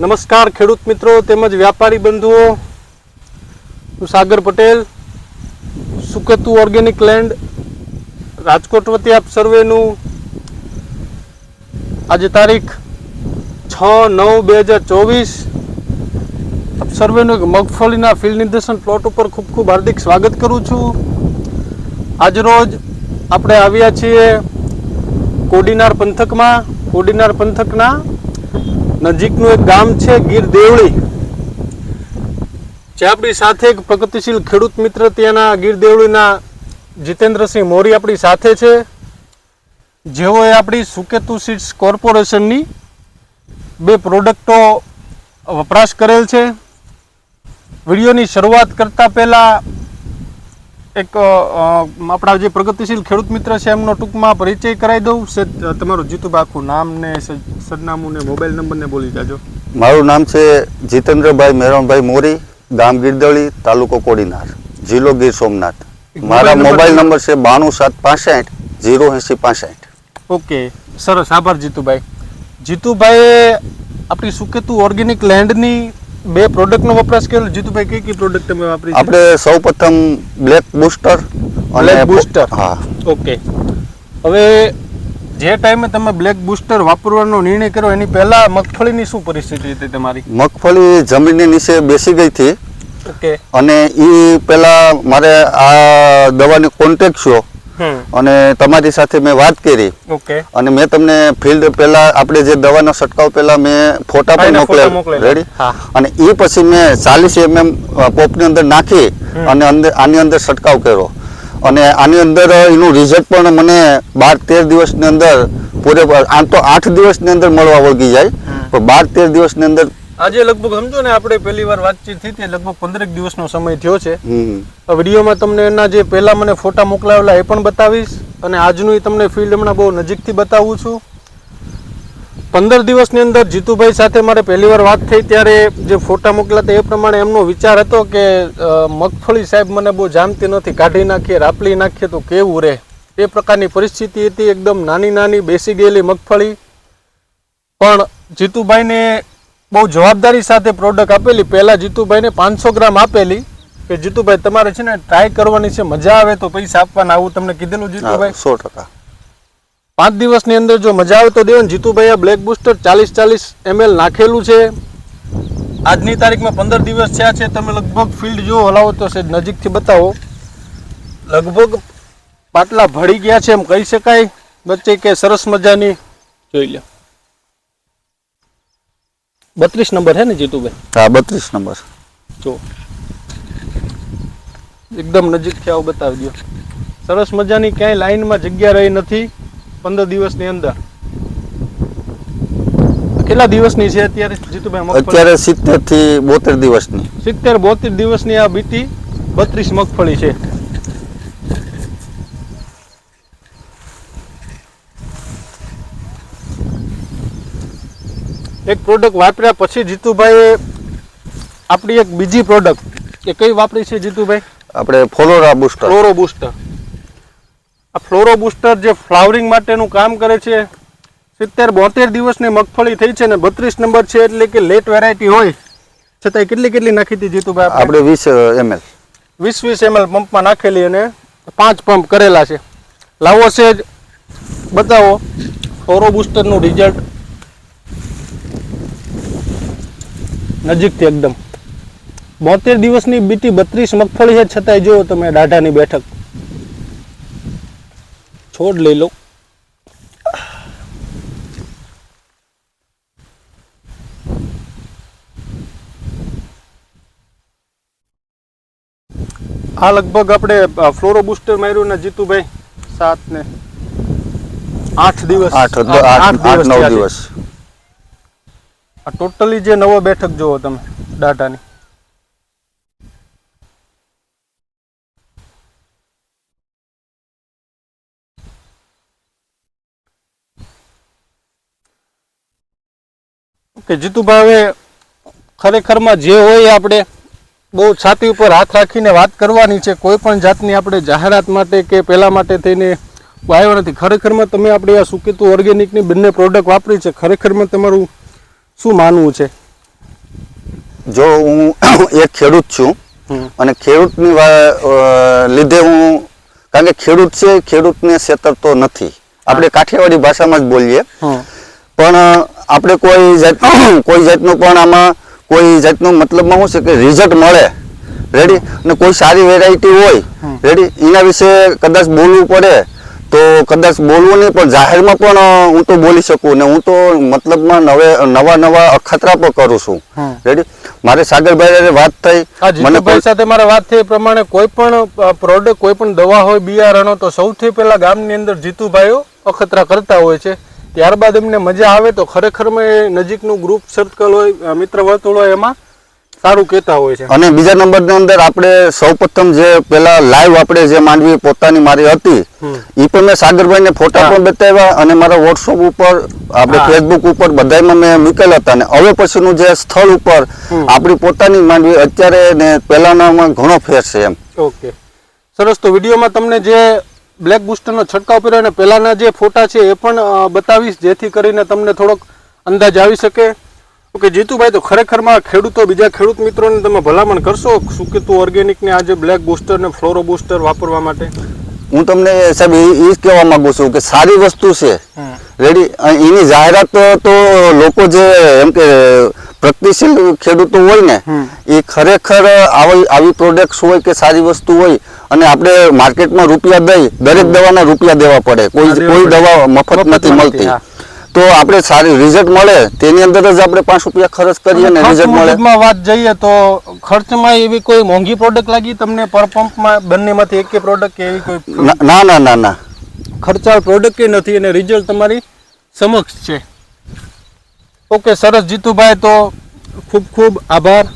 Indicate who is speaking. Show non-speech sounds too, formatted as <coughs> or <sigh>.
Speaker 1: નમસ્કાર ખેડૂત મિત્રો તેમજ વ્યાપારી બંધુઓ. હું સાગર પટેલ, સુકતુ ઓર્ગેનિક લેન્ડ, રાજકોટ વતી આપ સર્વેનું આજે તારીખ છ નવ બે હજાર ચોવીસ. આપ સર્વેનું મગફળીના ફિલ્ડ નિર્દેશન પ્લોટ ઉપર ખૂબ ખૂબ હાર્દિક સ્વાગત કરું છું. આજરોજ આપણે આવ્યા છીએ કોડીનાર પંથકમાં. કોડીનાર પંથકના નજીકનું એક ગામ છે, ગીર દેવળી. જે આપણી સાથે એક પ્રગતિશીલ ખેડૂત મિત્ર ત્યાંના ગીર દેવળીના જીતેન્દ્રસિંહ મોરી આપણી સાથે છે. જેઓએ આપણી સુકેતુ સીડ્સ કોર્પોરેશનની બે પ્રોડક્ટો વપરાશ કરેલ છે. વિડીયોની શરૂઆત કરતા પહેલા એક આપણા જે પ્રગતિશીલ ખેડૂત મિત્ર છે એમનો ટૂંકમાં પરિચય કરાવી દઉં. તમારું જીતુ આખું નામ ને સરનામું ને મોબાઈલ નંબર ને બોલી જાજો.
Speaker 2: મારું નામ છે જીતેન્દ્રભાઈ મેરણભાઈ મોરી ગામ ગીરદળી તાલુકો કોડીનાર જિલ્લો ગીર સોમનાથ. મારા
Speaker 1: મોબાઈલ નંબર
Speaker 2: નંબર છે બાણું સાત પાસઠ જીરો એંસી પાસઠ.
Speaker 1: ઓકે સરસ આભાર જીતુભાઈ. જીતુભાઈએ આપણી સુકેતુ ઓર્ગેનિક લેન્ડની બે પ્રોડક્ટનો વપરાશ કર્યો. જીતુભાઈ કઈ કઈ પ્રોડક્ટ તમે વાપરી છે?
Speaker 2: આપણે સૌપ્રથમ બ્લેક બુસ્ટર
Speaker 1: અને બુસ્ટર.
Speaker 2: હા.
Speaker 1: ઓકે. હવે જે ટાઈમે તમે બ્લેક બુસ્ટર વાપરવાનો નિર્ણય કર્યો એની પહેલા મગફળીની શું પરિસ્થિતિ હતી તમારી?
Speaker 2: મગફળી જમીનની નીચે બેસી ગઈ હતી.
Speaker 1: ઓકે.
Speaker 2: અને એ પહેલા મારે આ દવાની કોન્ટેક્ટ છો
Speaker 1: હમ
Speaker 2: અને તમારી સાથે મેં વાત કરી. અને મેં તમને ફિલ્ડ પહેલા આપણે જે દવાનો છંટકાવ પહેલા મેં ફોટા પણ મોકલેલા. રેડી અને એ પછી મેં ચાલીસ એમએમ પોપની અંદર નાખી અને અંદર આની અંદર છંટકાવ કર્યો. અને આની અંદર એનું રિઝલ્ટ પણ મને બાર તેર દિવસની અંદર પૂરે આમ તો આઠ દિવસની અંદર મળવા વળગી જાય. પણ બાર તેર દિવસની અંદર
Speaker 1: આજે લગભગ સમજો ને આપણે પહેલી વાર વાતચીત થઈ હતી લગભગ પંદરેક દિવસનો સમય થયો છે. વિડીયોમાં તમને એના જે પહેલા મને ફોટા મોકલાવેલા એ પણ બતાવીશ અને આજનું તમને ફિલ્ડ હમણાં બહુ નજીકથી બતાવું છું. પંદર દિવસની અંદર જીતુભાઈ સાથે મારે પહેલી વાર વાત થઈ ત્યારે જે ફોટા મોકલ્યા હતા એ પ્રમાણે એમનો વિચાર હતો કે મગફળી સાહેબ મને બહુ જામતી નથી કાઢી નાખીએ રાપલી નાખીએ તો કેવું રહે? એ પ્રકારની પરિસ્થિતિ હતી એકદમ નાની નાની બેસી ગયેલી મગફળી. પણ જીતુભાઈને બહુ જવાબદારી સાથે પ્રોડક્ટ આપેલી. પહેલાં જીતુભાઈને પાંચસો ગ્રામ આપેલી કે જીતુભાઈ તમારે છે ને ટ્રાય કરવાની છે મજા આવે તો પૈસા આપવાના આવું તમને કીધેલું જીતુભાઈ?
Speaker 2: સો ટકા.
Speaker 1: પાંચ દિવસની અંદર જો મજા આવે તો દેવો ને જીતુભાઈ આ બ્લેક બુસ્ટર ચાલીસ ચાલીસ એમએલ નાખેલું છે. આજની તારીખમાં પંદર દિવસ થયા છે તમે લગભગ ફિલ્ડ જો હલાવો તો છે નજીકથી બતાવો. લગભગ પાટલા ભળી ગયા છે એમ કહી શકાય. વચ્ચે કે સરસ મજાની જોઈ લો. બત્રીસ નંબર હે ને જીતુભાઈ
Speaker 2: હા બત્રીસ નંબર.
Speaker 1: જો. એકદમ નજીકથી આવું બતાવી દો સરસ મજાની ક્યાંય લાઈનમાં જગ્યા રહી નથી પંદર દિવસની અંદર. કેટલા દિવસની છે અત્યારે જીતુભાઈ
Speaker 2: અત્યારે સિત્તેરથી બોતેર દિવસની.
Speaker 1: સિત્તેર બોતેર દિવસની આ બીટી બત્રીસ મગફળી છે. એક પ્રોડક્ટ વાપર્યા પછી જીતુભાઈએ આપણી એક બીજી પ્રોડક્ટ એ કઈ વાપરી છે જીતુભાઈ?
Speaker 2: આપણે ફ્લોરા બુસ્ટર
Speaker 1: ફ્લોરો બૂસ્ટર આ ફ્લોરો બૂસ્ટર જે ફ્લાવરિંગ માટેનું કામ કરે છે સિત્તેર બોતેર દિવસની મગફળી થઈ છે ને બત્રીસ નંબર છે એટલે કે લેટ વેરાયટી હોય છતાંય કેટલી કેટલી નાખી હતી જીતુભાઈ આપણે?
Speaker 2: આપણે વીસ એમએલ
Speaker 1: વીસ વીસ એમએલ પંપમાં નાખેલી અને પાંચ પંપ કરેલા છે. લાવો છે જ બતાવો ફ્લોરો બૂસ્ટરનું રિઝલ્ટ નજીકથી એકદમ. બોતેર દિવસની બીટી બત્રીસ મગફળી છે છતાંય જુઓ તમે દાઢાની બેઠક. છોડ લઈ લો આ લગભગ આપણે ફ્લોરો બુસ્ટર માર્યું ને જીતુભાઈ સાત ને આઠ દિવસ.
Speaker 2: આઠ આઠ નવ દિવસ.
Speaker 1: આ ટોટલી જે નવો બેઠક જુઓ તમે, ડાટાની. કે જીતુભાઈ હવે ખરેખરમાં જે હોય આપણે બહુ છાતી ઉપર હાથ રાખીને વાત કરવાની છે, કોઈ પણ જાતની આપણે જાહેરાત માટે કે પેલા માટે થઈને આવ્યો નથી. ખરેખરમાં તમે આપણે આ સુકેતુ ઓર્ગેનિકની બંને પ્રોડક્ટ વાપરી છે, ખરેખરમાં તમારું શું માનવું છે?
Speaker 2: જો હું <coughs> એક ખેડૂત છું અને ખેડૂતની લીધે હું કારણ કે ખેડૂત છે ખેડૂતને છેતરતો નથી. આપણે કાઠિયાવાડી ભાષામાં જ બોલીએ. પણ આપણે કોઈ જાત <coughs> કોઈ જાતનું પણ આમાં કોઈ જાતનું મતલબમાં શું છે કે રિઝલ્ટ મળે. રેડી અને કોઈ સારી વેરાયટી હોય. રેડી એના વિશે કદાચ બોલવું પડે. તો કદાચ બોલવું નહીં પણ જાહેરમાં પણ હું તો બોલી શકું ને હું તો મતલબમાં નવે નવા નવા અખતરા પણ કરું છું. રેડી મારે સાગરભાઈ વાત થઈ. મને કોઈ-
Speaker 1: સાથે મારે વાત થઈ એ પ્રમાણે કોઈ પણ પ્રોડક્ટ કોઈ પણ દવા હોય બિયારણો તો સૌથી પહેલા ગામની અંદર જીતુભાઈઓ અખતરા કરતા હોય છે. ત્યારબાદ એમને મજા આવે તો ખરેખરમાં એ નજીકનું ગ્રુપ સર્કલ હોય મિત્ર વર્તુળ હોય એમાં સારું કહેતા હોય છે.
Speaker 2: અને બીજા નંબરની અંદર આપણે સૌપ્રથમ જે પેલા લાઈવ આપણે જે માંડવી પોતાની મારી હતી એ પણ મેં સાગરભાઈને ફોટા પણ બતાવ્યા અને મારા વોટ્સઅપ ઉપર આપણે ફેસબુક ઉપર બધામાં મેં મૂકેલા હતા ને હવે પછીનું જે સ્થળ ઉપર આપણી પોતાની માંડવી અત્યારે ને પહેલાનામાં ઘણો ફેર છે એમ.
Speaker 1: ઓકે સરસ તો વિડીયોમાં તમને જે બ્લેક બુસ્ટરનો છંટકાવ કર્યો અને પહેલાના જે ફોટા છે એ પણ બતાવીશ જેથી કરીને તમને થોડોક અંદાજ આવી શકે. ઓકે જીતુભાઈ તો ખરેખરમાં ખેડૂતો બીજા ખેડૂત મિત્રોને તમે ભલામણ કરશો? શું કે તું ઓર્ગેનિકને આ જે બ્લેક બુસ્ટર ને ફ્લોરો બુસ્ટર વાપરવા માટે?
Speaker 2: હું તમને સાહેબ એ જ કહેવા માંગુ છું કે સારી વસ્તુ છે. રેડી એની જાહેરાત તો- લોકો જે એમ કે પ્રગતિશીલ ખેડૂતો હોય ને એ ખરેખર આવી આવી પ્રોડક્ટ્સ હોય કે સારી વસ્તુ હોય અને આપણે માર્કેટમાં રૂપિયા દઈ દરેક દવાના રૂપિયા દેવા પડે. કોઈ કોઈ દવા મફત નથી મળતી. તો આપણે સારી રિઝલ્ટ મળે તેની અંદર જ આપણે પાંચ રૂપિયા ખર્ચ કરીએ ને રિઝલ્ટ મળે.
Speaker 1: વાત જઈએ તો ખર્ચમાં એવી કોઈ મોંઘી પ્રોડક્ટ લાગી તમને પર પંપમાં બંનેમાંથી એક પ્રોડક્ટ કે એવી કોઈ
Speaker 2: ના ના ના ના ના.
Speaker 1: ખર્ચાળ પ્રોડક્ટ કે નથી અને રિઝલ્ટ તમારી સમક્ષ છે. ઓકે સરસ જીતુભાઈ તો ખૂબ ખૂબ આભાર.